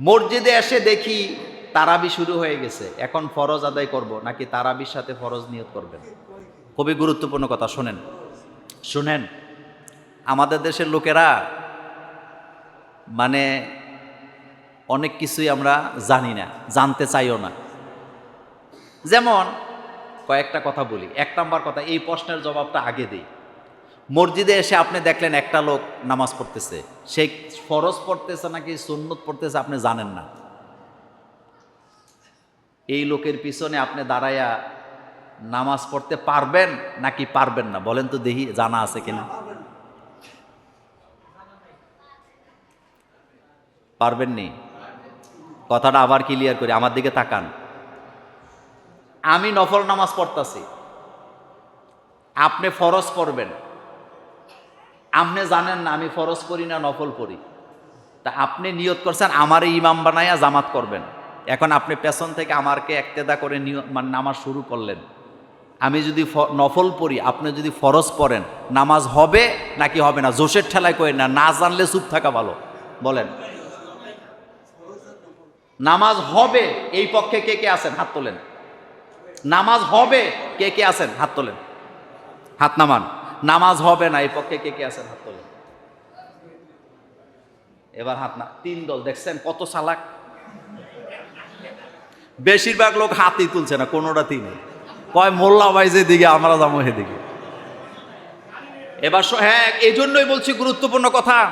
মসজিদে এসে দেখি তারাবি শুরু হয়ে গেছে। এখন ফরজ আদায় করব, নাকি তারাবির সাথে ফরজ নিয়ত করবেন? খুবই গুরুত্বপূর্ণ কথা, শোনেন। শুনেন, আমাদের দেশের লোকেরা মানে অনেক কিছুই আমরা জানি না, জানতে চাইও না। যেমন কয়েকটা কথা বলি। এক নম্বর কথা, এই প্রশ্নের জবাবটা আগে দিই। মসজিদে এসে আপনি দেখলেন একটা লোক নামাজ পড়তেছে। সে ফরজ পড়তেছে নাকি সুন্নত পড়তেছে আপনি জানেন না। এই লোকের পিছনে আপনি দাঁড়াইয়া নামাজ পড়তে পারবেন নাকি পারবেন না? বলেন তো দেখি, জানা আছে কিনা? পারবেননি কথাটা আবার ক্লিয়ার করি, আমার দিকে তাকান। আমি নফল নামাজ পড়তাছি। আপনি ফরজ পড়বেন। আপনি জানেন না, আমি ফরজ পড়ি না, নফল পড়ি। তা আপনি নিয়ত করছেন, আমারই ইমাম বানাইয়া জামাত করবেন। এখন আপনি পেছন থেকে আমারকে একতেদা করে নিয়ত মানে নামাজ শুরু করলেন। আমি যদি নফল পড়ি, আপনি যদি ফরজ পড়েন, নামাজ হবে নাকি হবে না? জোশের ঠেলায় করেন না না জানলে চুপ থাকা ভালো। বলেন। নামাজ হবে, এই পক্ষে কে কে আছেন? হাত তোলেন। নামাজ হবে, কে কে আছেন? হাত তোলেন। হাত নামান। নামাজ হবে না, এই পক্ষে কে কে আছেন? হাত তোলেন। এবার হাত না তিন দল, দেখছেন কত সালাক বেশিরভাগ লোক হাতই তুলছে না, কোনোটা তিন। কয়, মোল্লা ভাই দিকে আমরা যাব সেদিকে। এবার স- হ্যাঁ এই জন্যই বলছি গুরুত্বপূর্ণ কথা।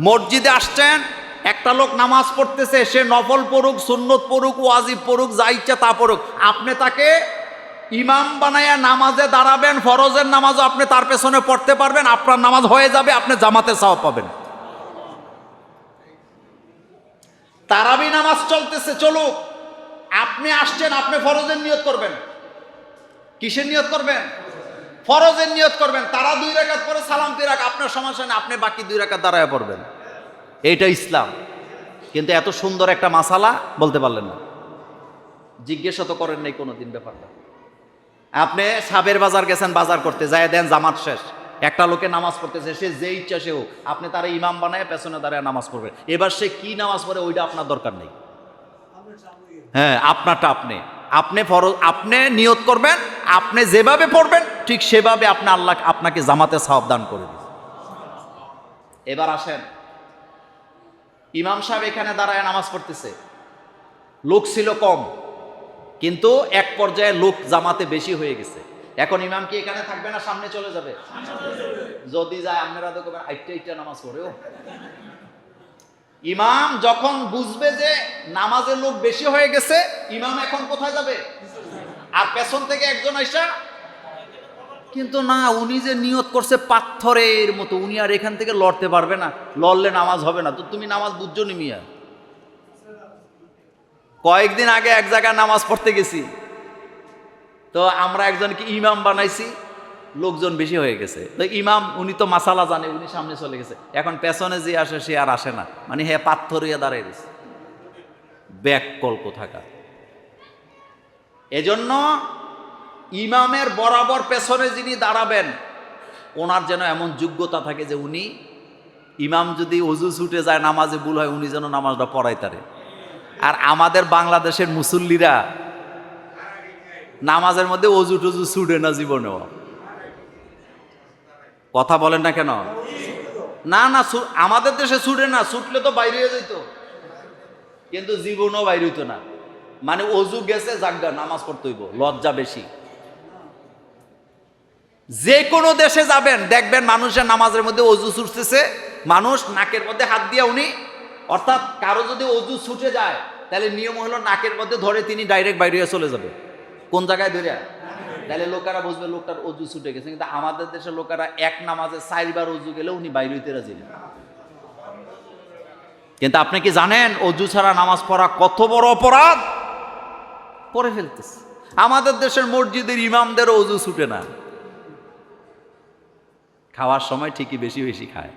মসজিদে আসছেন, একটা লোক নামাজ পড়তেছে, সে নফল পড়ুক, সুন্নত পড়ুক, ওয়াজিব পড়ুক, যা ইচ্ছা তা পড়ুক। আপনি তাকে ইমাম বানায়া নামাজে দাঁড়াবেন, ফরজের নামাজও আপনি তার পেছনে পড়তে পারবেন, আপনার নামাজ হয়ে যাবে, আপনি জামাতে সাওয়াব পাবেন। তারাবি নামাজ চলতেছে, চলুক। আপনি আসছেন, আপনি ফরজের নিয়ত করবেন। কিসের নিয়ত করবেন? ফরজের নিয়ত করবেন। তারা দুই রাকাত পরে সালাম তিরাক আপনার সমস্যা নেই, আপনি বাকি দুই রাকাত দাঁড়ায় পড়বেন। এইটা ইসলাম। কিন্তু এত সুন্দর একটা মাসালা বলতে পারলেন না। জিজ্ঞাসা তো করেন নাই কোনোদিন ব্যাপারটা। আপনি সাবের বাজার গেছেন, বাজার করতে যায় দেন জামাত শেষ। একটা লোকে নামাজ পড়তেছে, সে যে ইচ্ছা সে হোক, আপনি তারা ইমাম বানায় পেছনে দাঁড়ায় নামাজ পড়বে এবার সে কি নামাজ পড়ে, ওইটা আপনার দরকার নেই। হ্যাঁ আপনারটা আপনি। আপনি ফরজ, আপনি নিয়ত করবেন, আপনি যেভাবে পড়বেন, ঠিক সেভাবে আপনি আল্লাহ আপনাকে জামাতে সাবধান দান করে দিবেন। এবার আসেন। ইমাম সাহেব এখানে দাঁড়ায় নামাজ পড়তেছে। লোক ছিল কম। কিন্তু এক পর্যায়ে লোক জামাতে বেশি হয়ে গেছে। এখন ইমাম কি এখানে থাকবে না সামনে চলে যাবে? যদি যায়, আপনারা তো করবেন আইটা আইটা নামাজ পড়েও ইমাম যখন বুঝবে যে নামাজের লোক বেশি হয়ে গেছে, ইমাম এখন কোথায় যাবে? আর পেছন থেকে একজন আইসা, কিন্তু না, উনি যে নিয়ত করছে পাথরের মতো, উনি আর এখান থেকে লড়তে পারবে না। লড়লে নামাজ হবে না। তো তুমি নামাজ বুঝছ নি মিয়া? কয়েকদিন আগে এক জায়গায় নামাজ পড়তে গেছি। তো আমরা একজনকে ইমাম বানাইছি, লোকজন বেশি হয়ে গেছে। তো ইমাম, উনি তো মাসালা জানে, উনি সামনে চলে গেছে। এখন পেছনে যে আসে, সে আর আসে না। মানে হ্যাঁ পাথরিয়া দাঁড়িয়ে গেছে ব্যাক কল কোথাকা এজন্য ইমামের বরাবর পেছনে যিনি দাঁড়াবেন, ওনার যেন এমন যোগ্যতা থাকে যে উনি, ইমাম যদি অজু ছুটে যায়, নামাজে ভুল হয়, উনি যেন নামাজটা পড়াই তারে আর আমাদের বাংলাদেশের মুসল্লিরা নামাজের মধ্যে অজু টজু ছুটে না জীবনেও। কথা বলেন না কেন? না না আমাদের দেশে ছুটে না, ছুটলে তো বাইরে যেত কিন্তু জীবনও বাইরে হইতো না। মানে অজু গেছে জাগা নামাজ পড়তে হইব, লজ্জা বেশি। যে কোনো দেশে যাবেন, দেখবেন মানুষের নামাজের মধ্যে অজু ছুটতেছে, মানুষ নাকের মধ্যে হাত দিয়ে উনি, অর্থাৎ কারও যদি অজু ছুটে যায় তাহলে নিয়ম হলো নাকের মধ্যে ধরে তিনি ডাইরেক্ট বাইরে চলে যাবে। কোন জায়গায় ধরে? তাহলে লোকেরা বুঝবে লোকটার অজু ছুটে গেছে। কিন্তু আমাদের দেশের লোকেরা এক নামাজে চারবার অজু গেলে উনি বাইরে হইতে রাজি না। কিন্তু আপনি কি জানেন, অজু ছাড়া নামাজ পড়া কত বড় অপরাধ? করে ফেলতেছে। আমাদের দেশের মসজিদের ইমামদেরও অজু ছুটে না। খাওয়ার সময় ঠিকই বেশি বেশি খায়।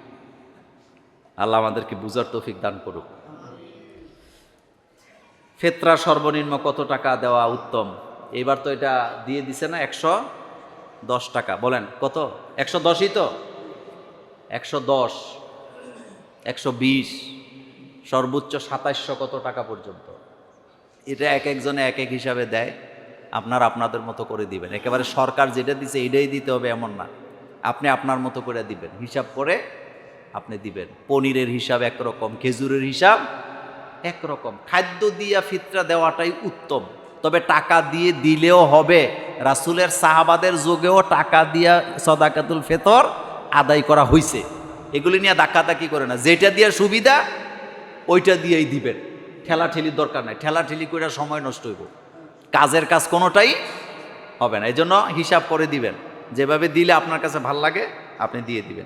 আল্লাহ আমাদেরকে বুঝার তৌফিক দান করুক। ফেতরা সর্বনিম্ন কত টাকা দেওয়া উত্তম? এবার তো এটা দিয়ে দিছে না, একশো দশ টাকা। বলেন, কত? একশো দশই তো? একশো দশ, একশো বিশ, সর্বোচ্চ সাতাইশশো কত টাকা পর্যন্ত? এটা এক একজনে এক এক হিসাবে দেয়, আপনার আপনাদের মতো করে দিবেন। একেবারে সরকার যেটা দিছে এটাই দিতে হবে এমন না। আপনি আপনার মতো করে দিবেন। হিসাব করে আপনি দিবেন। পনিরের হিসাব একরকম, খেজুরের হিসাব একরকম। খাদ্য দিয়া ফিতরা দেওয়াটাই উত্তম। তবে টাকা দিয়ে দিলেও হবে। রাসুলের সাহাবাদের যুগেও টাকা দিয়া সদাকাতুল ফেতর আদায় করা হয়েছে এগুলি নিয়ে দাক্কাদাকি করে না। যেটা দিয়ে সুবিধা, ওইটা দিয়েই দিবেন। ঠেলাঠেলির দরকার নাই। ঠেলাঠেলি করে সময় নষ্ট হইব। কাজের কাজ কোনোটাই হবে না। এই জন্য হিসাব করে দিবেন। যেভাবে দিলে আপনার কাছে ভালো লাগে, আপনি দিয়ে দিবেন।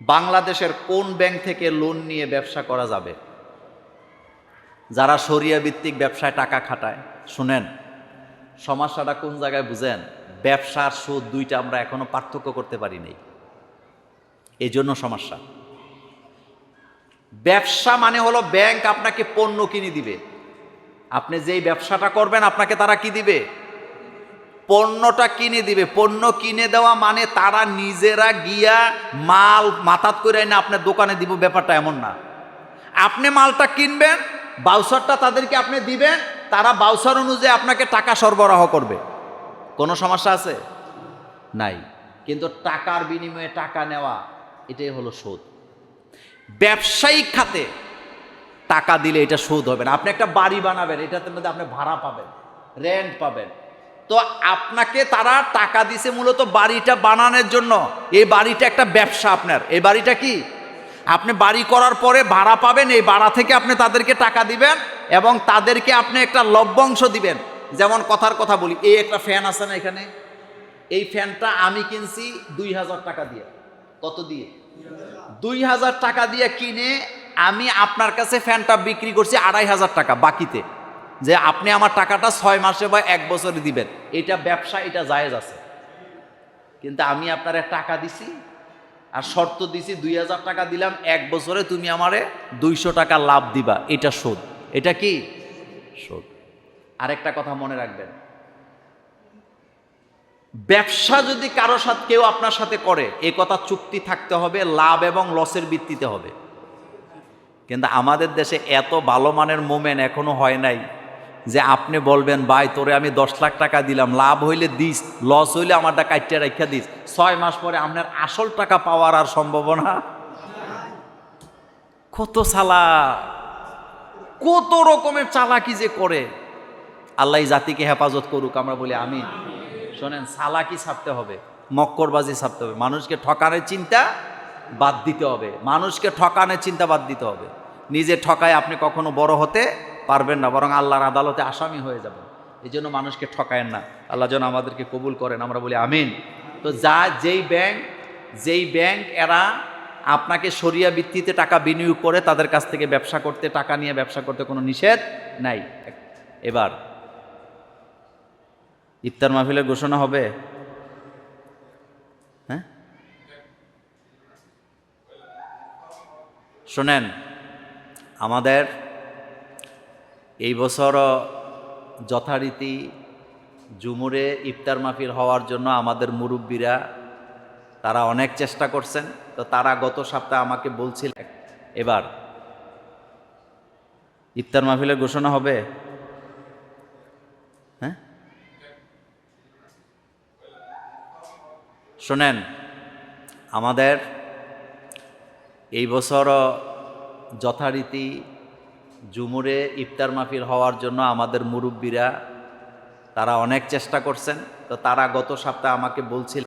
বাংলাদেশের কোন ব্যাংক থেকে লোন নিয়ে ব্যবসা করা যাবে? যারা সরিয়া ভিত্তিক ব্যবসায় টাকা খাটায়, শুনেন সমস্যাটা কোন জায়গায় বুঝেন? ব্যবসার সুদ দুইটা আমরা এখনও পার্থক্য করতে পারি নাই। এই জন্য সমস্যা। ব্যবসা মানে হলো ব্যাংক আপনাকে পণ্য কিনে দিবে। আপনি যেই ব্যবসাটা করবেন, আপনাকে তারা কি দিবে? পণ্যটা কিনে দিবে। পণ্য কিনে দেওয়া মানে তারা নিজেরা গিয়া মাল মাথাত করে আপনার দোকানে দিব। ব্যাপারটা এমন না। আপনি মালটা কিনবেন বাউসারটা তাদেরকে আপনি দিবেন, তারা বাউসার অনুযায়ী আপনাকে টাকা সরবরাহ করবে। কোনো সমস্যা আছে? নাই। কিন্তু টাকার বিনিময়ে টাকা নেওয়া, এটাই হলো সুদ। ব্যবসায়িক খাতে টাকা দিলে এটা সুদ হবে না। আপনি একটা বাড়ি বানাবেন, এটাতে মধ্যে আপনি ভাড়া পাবেন রেন্ট পাবেন। তো আপনাকে তারা টাকা দিছে মূলত বাড়িটা বানানোর জন্য। এই বাড়িটা একটা ব্যবসা আপনার। এই বাড়িটা কি? আপনি বাড়ি করার পরে ভাড়া পাবেন, এই ভাড়া থেকে আপনি তাদেরকে টাকা দিবেন এবং তাদেরকে আপনি একটা লভ্যাংশ দিবেন। যেমন কথার কথা বলি, এই একটা ফ্যান আছে না এখানে? এই ফ্যানটা আমি কিনছি দুই হাজার টাকা দিয়ে। কত দিয়ে? দুই হাজার টাকা দিয়ে কিনে আমি আপনার কাছে ফ্যানটা বিক্রি করছি আড়াই হাজার টাকা বাকিতে। যে আপনি আমার টাকাটা ছয় মাসে বা এক বছরে দিবেন। এটা ব্যবসা, এটা জায়েজ আছে। কিন্তু আমি আপনার টাকা দিছি আর শর্ত দিছি দুই হাজার টাকা দিলাম, এক বছরে তুমি আমারে দুইশো টাকা লাভ দিবা। এটা শোধ। এটা কি? শোধ। আরেকটা কথা মনে রাখবেন। ব্যবসা যদি কারও সাথে কেউ আপনার সাথে করে, এ কথা চুক্তি থাকতে হবে, লাভ এবং লসের ভিত্তিতে হবে। কিন্তু আমাদের দেশে এত ভালো মানের মোমেন্ট এখনও হয় নাই। যে আপনি বলবেন, ভাই, তোরে আমি দশ লাখ টাকা দিলাম, লাভ হইলে দিস, লস হইলে আমারটা কাটিয়ে রেখা দিস। ছয় মাস পরে আপনার আসল টাকা পাওয়ার আর সম্ভাবনা? কত সালা, কত রকমের চালাকি যে করে। আল্লাহ জাতিকে হেফাজত করুক, আমরা বলি আমি শোনেন সালাকি ছাপতে হবে, মক্করবাজি ছাপতে হবে। মানুষকে ঠকানোর চিন্তা বাদ দিতে হবে। মানুষকে ঠকানোর চিন্তা বাদ দিতে হবে। নিজে ঠকায় আপনি কখনো বড় হতে পারবেন না, বরং আল্লাহর আদালতে আসামি হয়ে যাবেন। এই জন্য মানুষকে ঠকায়েন না। আল্লাহ যেন আমাদেরকে কবুল করেন, আমরা বলি আমিন। তো যা, যেই ব্যাংক যেই ব্যাংক এরা আপনাকে সরিয়া ভিত্তিতে টাকা বিনিয়োগ করে, তাদের কাছ থেকে ব্যবসা করতে, টাকা নিয়ে ব্যবসা করতে কোনো নিষেধ নাই। এবার, ইফতার মাহফিলের ঘোষণা হবে? হ্যাঁ? শোনেন, আমাদের এই বছরও যথারীতি জুমুরে ইফতার মাহফিল হওয়ার জন্য আমাদের মুরব্বীরা, তারা অনেক চেষ্টা করছেন। তো তারা গত সপ্তাহে আমাকে বলছিল, এবার ইফতার মাহফিলের ঘোষণা হবে? হ্যাঁ? শোনেন, আমাদের এই বছরও যথারীতি জুমুরে ইফতার মাহফিল হওয়ার জন্য আমাদের মুরব্বীরা তারা অনেক চেষ্টা করছেন। তো তারা গত সপ্তাহে আমাকে বলছিল